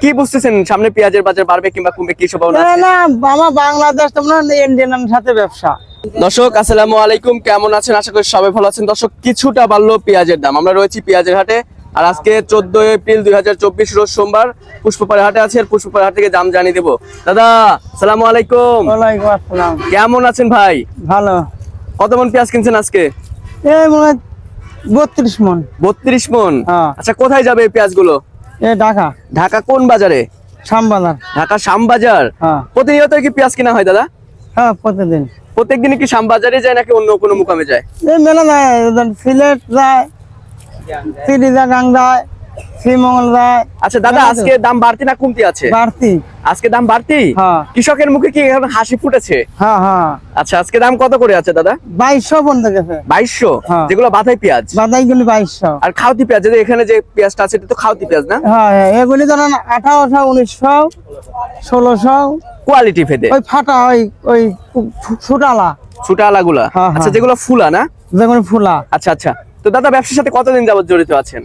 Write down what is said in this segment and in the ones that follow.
কি বুঝতেছেন? সামনে পেঁয়াজের বাজার বাড়বে কিংবা কমবে কি সম্ভাবনা না না আমার বাংলাদেশ তোমরা ইন্ডিয়ান সাথে ব্যবসা। দর্শক আসসালামু আলাইকুম। কেমন আছেন? আশা করি সবাই ভালো আছেন। দর্শক কিছুটা বাড়লো পেঁয়াজের দাম। আমরা রয়েছি পেঁয়াজের হাটে। আর আজকে চোদ্দ এপ্রিল দুই হাজার চব্বিশ রোজ সোমবার পুষ্পপাড়া হাটে আছে। আর পুষ্পপাড়া হাট থেকে দাম জানিয়ে দেবো। দাদা সালামু আলাইকুম। আসসালাম। কেমন আছেন ভাই? ভালো। কত মন পেঁয়াজ কিনছেন আজকে? এই মনে বত্রিশ মন। বত্রিশ মন? হ্যাঁ। আচ্ছা কোথায় যাবে এই পেঁয়াজগুলো? এ ঢাকা। ঢাকা কোন বাজারে? শ্যামবাজার। ঢাকা শ্যামবাজার। হ্যাঁ। প্রতিনিয়ত কি পেঁয়াজ কিনা হয় দাদা? হ্যাঁ প্রতিদিন। প্রত্যেকদিন কি শ্যামবাজারে যায় নাকি অন্য কোনো মুকামে যায়? মেলা যায়। সিলেট যায় শ্রীমঙ্গল যায়। আচ্ছা দাদা আজকে দাম বাড়তি না কমতি আছে? বাড়তি। আজকে দাম বাড়তি? হ্যাঁ। কৃষকের মুখে কি হাসি ফুটেছে? হ্যাঁ হ্যাঁ। আচ্ছা আজকে দাম কত করে আছে দাদা? বাইশশো পর্যন্ত গেছে বাইশশো। যেগুলো বাধাই পেঁয়াজ। বাদাইগুলি বাইশশো। আর খাওতি পেঁয়াজ যে এখানে যে পেঁয়াজটা আছে এটা তো খাওতি পেঁয়াজ না? হ্যাঁ এগুলি ধরেন আঠারোশো উনিশশো ষোলোশো। কোয়ালিটি ভেদে। ওই ফাটা ওই ওই হ্যাঁ, আচ্ছা। যেগুলো ফুলা না? যেমন ফুলা। আচ্ছা আচ্ছা। তো দাদা ব্যবসার সাথে কতদিন যাবত জড়িত আছেন?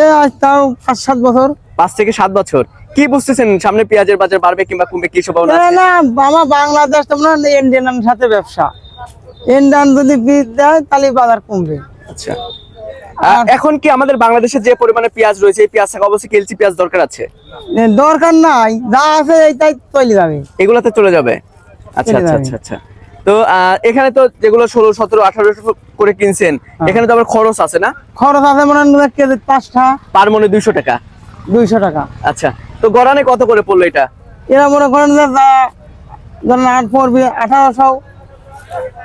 এ আজ তাও পাঁচ সাত বছর। পাঁচ থেকে সাত বছর। কি বুঝতেছেন? সামনে পেঁয়াজের বাজার বাড়বে কিংবা কমবে কি সম্ভাবনা না না আমার বাংলাদেশ তোমরা ইন্ডিয়ান সাথে ব্যবসা। ইন্ডিয়ান যদি বীজ দেয় তাহলে বাজার কমবে। আচ্ছা। এখন কি আমাদের বাংলাদেশে যে পরিমাণে পেঁয়াজ রয়েছে এই পেঁয়াজ থাকা অবশ্যই কেলচি পেঁয়াজ দরকার আছে? দরকার নাই। যা আছে এইটাই তৈরি যাবে এগুলাতে চলে যাবে? আচ্ছা আচ্ছা আচ্ছা আচ্ছা। তো এখানে তো যেগুলো ষোলো সতেরো আঠারোশো করে কিনছেন হ্যাঁ। এখানে তো আবার খরচ আছে না? খরচ আছে মনে হয় কেজি পাঁচটা। পার মনে দুইশো টাকা? দুইশো টাকা। আচ্ছা তো গড়ানে কত করে পড়ল এটা? এরা মনে করেন যে যা ধরেন আট পড়বে আঠারোশো।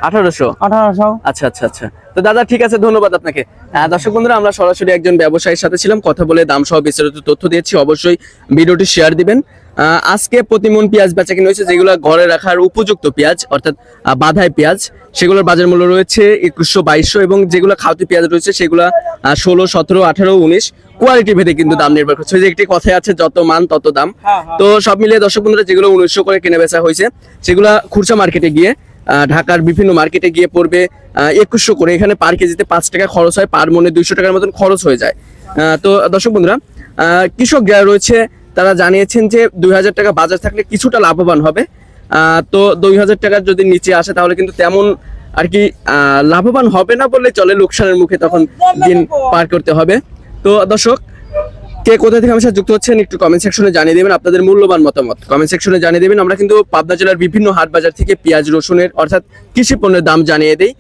আঠারোশো? আঠারোশো। আচ্ছা আচ্ছা আচ্ছা। তো দাদা ঠিক আছে ধন্যবাদ আপনাকে। দর্শক বন্ধুরা আমরা সরাসরি একজন ব্যবসায়ীর সাথে ছিলাম কথা বলে দাম সহ বিস্তারিত তথ্য দিয়েছি। অবশ্যই ভিডিওটি শেয়ার দিবেন। আজকে প্রতিমন পেঁয়াজ বেচা কিনে হয়েছে যেগুলো ঘরে রাখার উপযুক্ত পেঁয়াজ অর্থাৎ বাধাই পেঁয়াজ সেগুলোর বাজার মূল্য রয়েছে একুশশো বাইশশো এবং যেগুলো খাওয়াতি পেঁয়াজ রয়েছে সেগুলো ষোলো সতেরো আঠারো উনিশ কোয়ালিটি ভেদে কিন্তু দাম নির্ভর করছে। যে একটি কথাই আছে যত মান তত দাম। হ্যাঁ, হ্যাঁ। তো সব মিলিয়ে দর্শক বন্ধুরা যেগুলো উনিশশো করে কেনা বেচা হয়েছে সেগুলো খুরসা মার্কেটে গিয়ে ঢাকার বিভিন্ন মার্কেটে গিয়ে পড়বে একুশশো করে। এখানে পার কেজিতে পাঁচ টাকা খরচ হয় পার মনে দুইশো টাকার মতন খরচ হয়ে যায়। আহ, তো দর্শক বন্ধুরা কৃষক যারা রয়েছে তারা জানিয়েছেন যে দুই হাজার টাকা বাজার থাকলে কিছুটা লাভবান হবে। আহ, তো দুই হাজার টাকার যদি নিচে আসে তাহলে কিন্তু তেমন আর কি আহ, লাভবান হবে না বললে চলে লোকসানের মুখে তখন দিন পার করতে হবে। তো দর্শক কে কোথা থেকে আমার সাথে যুক্ত হচ্ছেন একটু কমেন্ট সেকশনে জানিয়ে দেবেন আপনাদের মূল্যবান মতামত। কমেন্ট সেকশনে জানিয়ে দেবেন, আমরা কিন্তু পাবনা জেলার বিভিন্ন হাট বাজার থেকে পেঁয়াজ, রসুনের অর্থাৎ কৃষি পণ্যের দাম জানিয়ে দেই।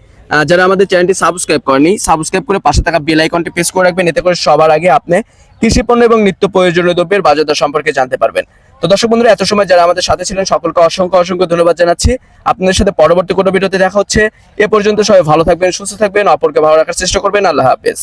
যারা আমাদের চ্যানেলটি সাবস্ক্রাইব করেনি সাবস্ক্রাইব করে পাশে থাকা বেল আইকনটি প্রেস করে রাখবেন, এতে করে সবার আগে আপনি কৃষি পণ্য এবং নিত্য প্রয়োজনীয় দ্রব্যের বাজার দর সম্পর্কে জানতে পারবেন। তো দর্শক বন্ধুরা, এত সময় যারা আমাদের সাথে ছিলেন, সকলকে অসংখ্য অসংখ্য ধন্যবাদ জানাচ্ছি। আপনাদের সাথে পরবর্তী কোনো ভিডিওতে দেখা হচ্ছে। এ পর্যন্ত সবাই ভালো থাকবেন, সুস্থ থাকবেন, অপরকে ভালো রাখার চেষ্টা করবেন। আল্লাহ হাফেজ।